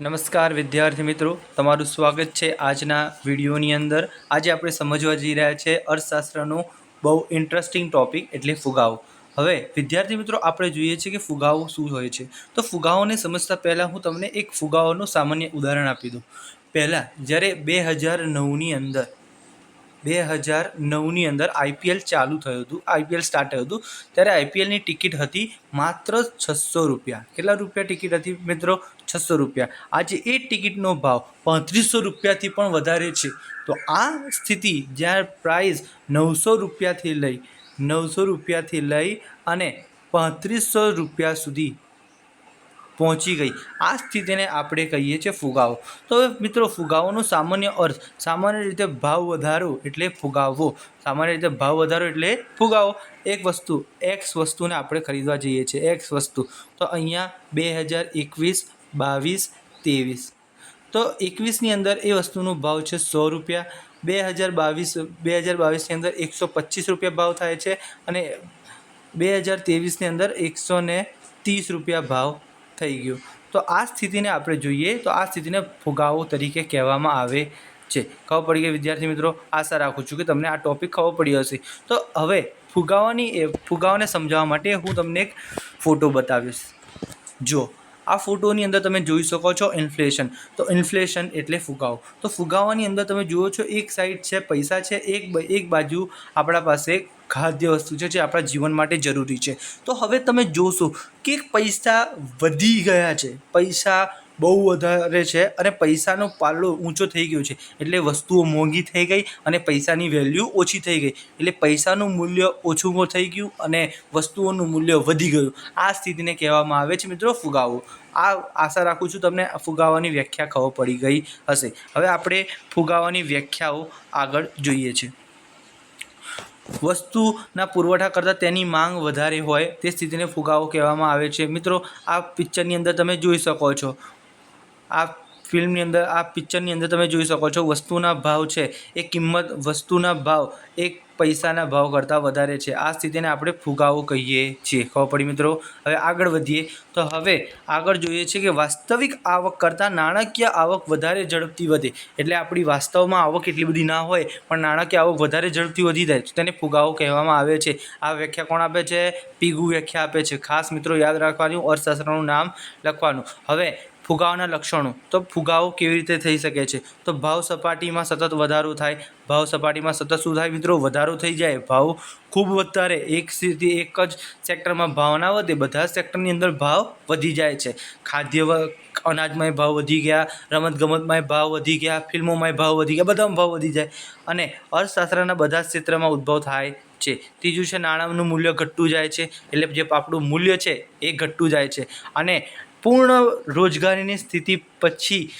નમસ્કાર વિદ્યાર્થી મિત્રો, તમારું સ્વાગત છે આજના વિડીયોની અંદર. આજે આપણે સમજવા જઈ રહ્યા છે અર્થશાસ્ત્રનો બહુ ઇન્ટરેસ્ટિંગ ટોપિક એટલે ફુગાવો. હવે, વિદ્યાર્થી મિત્રો, આપણે જોઈએ છીએ કે ફુગાવો શું હોય છે. તો ફુગાઓને સમજતા પહેલાં હું તમને એક ફુગાવાનું સામાન્ય ઉદાહરણ આપી દઉં. પહેલાં, જ્યારે બે હજાર નવની અંદર બે હજાર નવની અંદર આઈપીએલ ચાલુ થયું હતું આઈપીએલ સ્ટાર્ટ થયું હતું. ત્યારે આઈપીએલની ટિકિટ હતી માત્ર છસો રૂપિયા. કેટલા રૂપિયા ટિકિટ હતી મિત્રો? છસો રૂપિયા. આજે એ ટિકિટનો ભાવ પાંત્રીસો રૂપિયાથી પણ વધારે છે. તો આ સ્થિતિ જ્યાં પ્રાઇસ નવસો રૂપિયાથી લઈ, નવસો રૂપિયાથી લઈ અને પાંત્રીસો રૂપિયા સુધી પહોંચી ગઈ. આ સ્થિતિને આપણે કહીએ છીએ ફુગાવો. તો હવે મિત્રો, ફુગાવોનો સામાન્ય અર્થ સામાન્ય રીતે ભાવ વધારો એટલે ફુગાવવો સામાન્ય રીતે ભાવ વધારો એટલે ફુગાવો. એક વસ્તુ એક્સ વસ્તુને આપણે ખરીદવા જઈએ છીએ. એક્સ વસ્તુ. તો અહીંયા બે હજાર એકવીસ, બાવીસ, ત્રેવીસ. તો એકવીસની અંદર એ વસ્તુનો ભાવ છે સો રૂપિયા. બે હજાર બાવીસ, બે હજાર બાવીસની અંદર એકસો પચીસ રૂપિયા ભાવ થાય છે અને બે હજાર ત્રેવીસની અંદર એકસો ને ત્રીસ રૂપિયા ભાવ થઈ ગયું. તો આ સ્થિતિને આપણે જોઈએ તો આ સ્થિતિને ફુગાવો તરીકે કહેવામાં આવે છે. ખબર પડી ગઈ વિદ્યાર્થી મિત્રો? આશા રાખું છું કે તમને આ ટોપિક ખબર પડી હશે. તો હવે ફુગાવાની એ, ફુગાવાને સમજાવવા માટે હું તમને એક ફોટો બતાવીશ. જો આ ફોટોની અંદર તમે જોઈ શકો છો ઇન્ફ્લેશન. તો ઇન્ફ્લેશન એટલે ફુગાવો. તો ફુગાવાની અંદર તમે જુઓ છો, એક સાઈડ છે, પૈસા છે, એક એક બાજુ આપણા પાસે ખાદ્ય વસ્તુ છે જે આપણા જીવન માટે જરૂરી છે. તો હવે તમે જોશો કે પૈસા વધી ગયા છે. પૈસા બહુ વધારે છે અને પૈસાનો પાલો ઊંચો થઈ ગયો છે. એટલે વસ્તુઓ મોંઘી થઈ ગઈ અને પૈસાની વેલ્યુ ઓછી થઈ ગઈ. એટલે પૈસાનું મૂલ્ય ઓછું થઈ ગયું અને વસ્તુઓનું મૂલ્ય વધી ગયું. આ સ્થિતિને કહેવામાં આવે છે મિત્રો ફુગાવો. આ આશા રાખું છું તમને ફુગાવાની વ્યાખ્યા ખબર પડી ગઈ હશે. હવે આપણે ફુગાવાની વ્યાખ્યાઓ આગળ જોઈએ છે. વસ્તુના પુરવઠા કરતાં તેની માંગ વધારે હોય તે સ્થિતિને ફુગાવો કહેવામાં આવે છે. મિત્રો, આ પિક્ચરની અંદર તમે જોઈ શકો છો. આ ફિલ્મની અંદર, આ પિક્ચરની અંદર તમે જોઈ શકો છો, વસ્તુના ભાવ છે, એ કિંમત વસ્તુના ભાવ એક પૈસાના ભાવ કરતાં વધારે છે. આ સ્થિતિને આપણે ફુગાવો કહીએ છીએ. ખબર પડી મિત્રો? હવે આગળ વધીએ. તો હવે આગળ જોઈએ છે કે વાસ્તવિક આવક કરતાં નાણાકીય આવક વધારે ઝડપથી વધે. એટલે આપણી વાસ્તવમાં આવક એટલી બધી ના હોય, પણ નાણાકીય આવક વધારે ઝડપથી વધી જાય, તો તેને ફુગાવો કહેવામાં આવે છે. આ વ્યાખ્યા કોણ આપે છે? પીગુ વ્યાખ્યા આપે છે. ખાસ મિત્રો યાદ રાખવાનું, અર્થશાસ્ત્રનું નામ લખવાનું. હવે ફુગાવાના લક્ષણો. તો ફુગાવો કેવી રીતે થઈ શકે છે? તો ભાવ સપાટીમાં સતત વધારો થાય ભાવ સપાટીમાં સતત શું મિત્રો વધારો થઈ જાય. ભાવ ખૂબ વધારે. એક સ્થિતિ એક જ સેક્ટરમાં ભાવ ના વધે. બધા સેક્ટરની અંદર ભાવ વધી જાય છે. ખાદ્ય અનાજમાંય ભાવ વધી ગયા, રમતગમતમાંય ભાવ વધી ગયા, ફિલ્મોમાંય ભાવ વધી ગયા, બધામાં ભાવ વધી જાય. અને અર્થશાસ્ત્રના બધા ક્ષેત્રમાં ઉદ્ભવ થાય છે. ત્રીજું છે, નાણાંનું મૂલ્ય ઘટતું જાય છે. એટલે જે આપણું મૂલ્ય છે, એ ઘટતું જાય છે. અને પૂર્ણ રોજગારીની સ્થિતિ પછી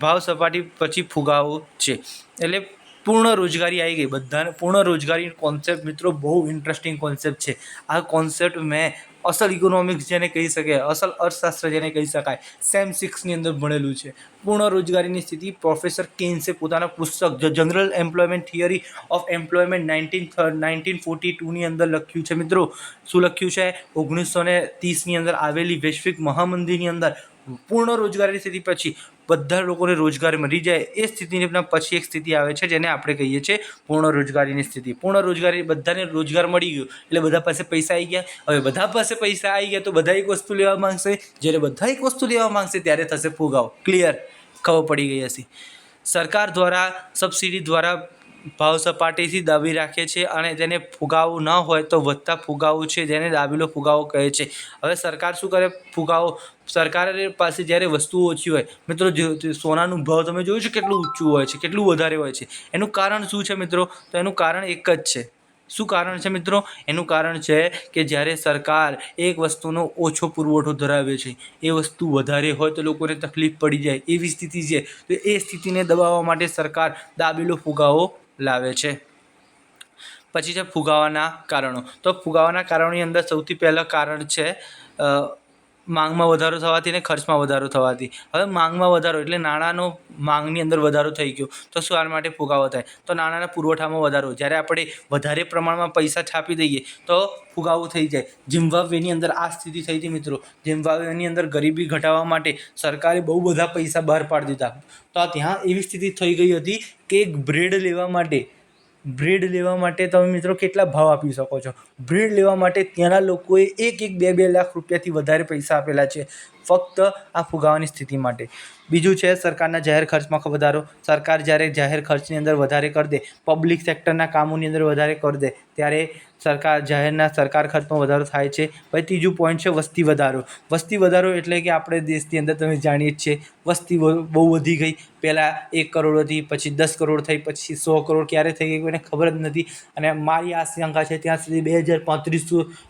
ભાવ સપાટી પછી ફુગાવો છે. એટલે પૂર્ણ રોજગારી આવી ગઈ. બધાને પૂર્ણ રોજગારી કોન્સેપ્ટ મિત્રો બહુ ઇન્ટરેસ્ટિંગ કોન્સેપ્ટ છે. આ કોન્સેપ્ટ મેં અસલ ઇકોનોમિક્સ જેને કહી શકાય, અસલ અર્થશાસ્ત્ર જેને કહી શકાય સેમ સિક્સની અંદર ભણેલું છે. પૂર્ણ રોજગારીની સ્થિતિ પ્રોફેસર કેન્સે પોતાના પુસ્તક general employment theory of employment nineteen nineteen forty ટુની અંદર લખ્યું છે. મિત્રો, શું લખ્યું છે? ઓગણીસો ને ત્રીસની અંદર આવેલી વૈશ્વિક મહામંદીની અંદર પૂર્ણ રોજગારીની સ્થિતિ પછી બધા લોકોને રોજગાર મળી જાય એ સ્થિતિની પછી એક સ્થિતિ આવે છે જેને આપણે કહીએ છીએ પૂર્ણ રોજગારીની સ્થિતિ. પૂર્ણ રોજગારી બધાને રોજગાર મળી ગયો એટલે બધા પાસે પૈસા આવી ગયા. હવે બધા પાસે પૈસા આવી ગયા તો બધા એક વસ્તુ લેવા માંગશે. જ્યારે બધા એક વસ્તુ લેવા માંગશે ત્યારે થશે ફુગાવ. ક્લિયર ખબર પડી ગઈ હશે. સરકાર દ્વારા સબસિડી દ્વારા ભાવ સપાટીથી દાબી રાખે છે અને તેને ફુગાવો ન હોય તો વધતા ફુગાવો છે જેને દાબેલો ફુગાવો કહે છે. હવે સરકાર શું કરે? ફુગાવો. સરકાર પાસે જ્યારે વસ્તુઓ ઓછી હોય, મિત્રો સોનાનું ભાવ તમે જોયું છે કેટલું ઊંચું હોય છે, કેટલું વધારે હોય છે? એનું કારણ શું છે મિત્રો? તો એનું કારણ એક જ છે. શું કારણ છે મિત્રો? એનું કારણ છે કે જ્યારે સરકાર એક વસ્તુનો ઓછો પુરવઠો ધરાવે છે, એ વસ્તુ વધારે હોય તો લોકોને તકલીફ પડી જાય એવી સ્થિતિ છે. તો એ સ્થિતિને દબાવવા માટે સરકાર દાબેલો ફુગાવો લાવે છે. પછી છે ફુગાવાના કારણો. તો ફુગાવાના કારણોની અંદર સૌથી પહેલાં કારણ છે માંગમાં વધારો થવાથી અને ખર્ચમાં વધારો થવાથી. હવે માંગમાં વધારો એટલે નાણાંનો માંગની અંદર વધારો થઈ ગયો. તો શું માટે ફુગાવો થાય? તો નાણાંના પુરવઠામાં વધારો. જ્યારે આપણે વધારે પ્રમાણમાં પૈસા છાપી દઈએ, તો ફુગાવો થઈ જાય. જિમ્બાબ્વેની અંદર આ સ્થિતિ થઈ હતી મિત્રો. જિમ્બાબ્વેની અંદર ગરીબી ઘટાડવા માટે સરકારે બહુ બધા પૈસા બહાર પાડી દીધા. તો ત્યાં એવી સ્થિતિ થઈ ગઈ હતી કે એક બ્રેડ લેવા માટે બ્રેડ લેવા માટે તમે મિત્રો કેટલા ભાવ આપી શકો છો? બ્રેડ લેવા માટે ત્યાંના લોકોએ એક એક બે બે લાખ રૂપિયાથી વધારે પૈસા આપેલા છે ફક્ત આ ફુગાવાની સ્થિતિ માટે. બીજું છે, સરકારના જાહેર ખર્ચમાં વધારો. સરકાર જ્યારે જાહેર ખર્ચની અંદર વધારે કરી દે પબ્લિક સેક્ટરના કામોની અંદર વધારે કરી દે, ત્યારે સરકાર, જાહેરના સરકાર ખર્ચમાં વધારો થાય છે. પછી ત્રીજું પોઈન્ટ છે, વસ્તી વધારો. વસ્તી વધારો એટલે કે આપણે દેશની અંદર તમે જાણીએ જ છીએ, વસ્તી બહુ વધી ગઈ. પહેલાં એક કરોડ હતી, પછી દસ કરોડ થઈ, પછી સો કરોડ. ક્યારે થઈ ગઈ કોઈને ખબર જ નથી. અને મારી આશંકા છે, ત્યાં સુધી બે હજાર પાંત્રીસ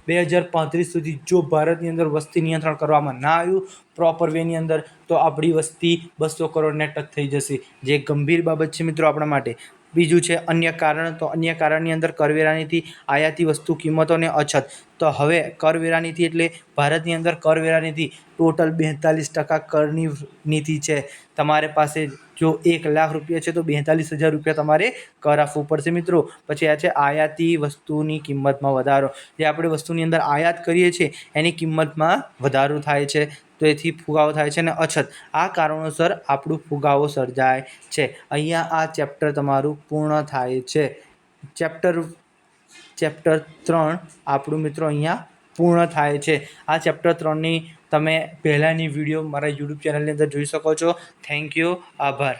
બે હજાર પાંત્રીસ સુધી જો ભારતની અંદર વસ્તી નિયંત્રણ કરવામાં ના આવ્યું પ્રોપર વેની અંદર, તો આપણી વસ્તી બસો કરોડને ટચ થઈ જશે. જે ગંભીર બાબત છે મિત્રો આપણા માટે. બીજું છે અન્ય કારણ, તો અન્ય કારણની અંદર કરવેરાનીથી આયાતી વસ્તુ કિંમતોને અછત. તો હવે કરવેરાનીતિ એટલે ભારતની અંદર કરવેરા નીતિ ટોટલ બેતાલીસ ટકા કરની નીતિ છે. તમારે પાસે જો એક લાખ રૂપિયા છે તો બેતાલીસ હજાર રૂપિયા તમારે કર આપવું પડશે મિત્રો. પછી આ છે આયાતી વસ્તુની કિંમતમાં વધારો. જે આપણે વસ્તુની અંદર આયાત કરીએ છીએ એની કિંમતમાં વધારો થાય છે. તો એથી ફુગાવો થાય છે અને અછત. આ કારણોસર આપણું ફુગાવો સર્જાય છે. અહીંયા આ ચેપ્ટર તમારું પૂર્ણ થાય છે. ચેપ્ટર ચેપ્ટર ત્રણ આપણું મિત્રો અહીંયા પૂર્ણ થાય છે. આ ચેપ્ટર ત્રણની તમે પહેલાંની વીડિયો મારા યુટ્યુબ ચેનલની અંદર જોઈ શકો છો. થેન્ક યુ આભાર.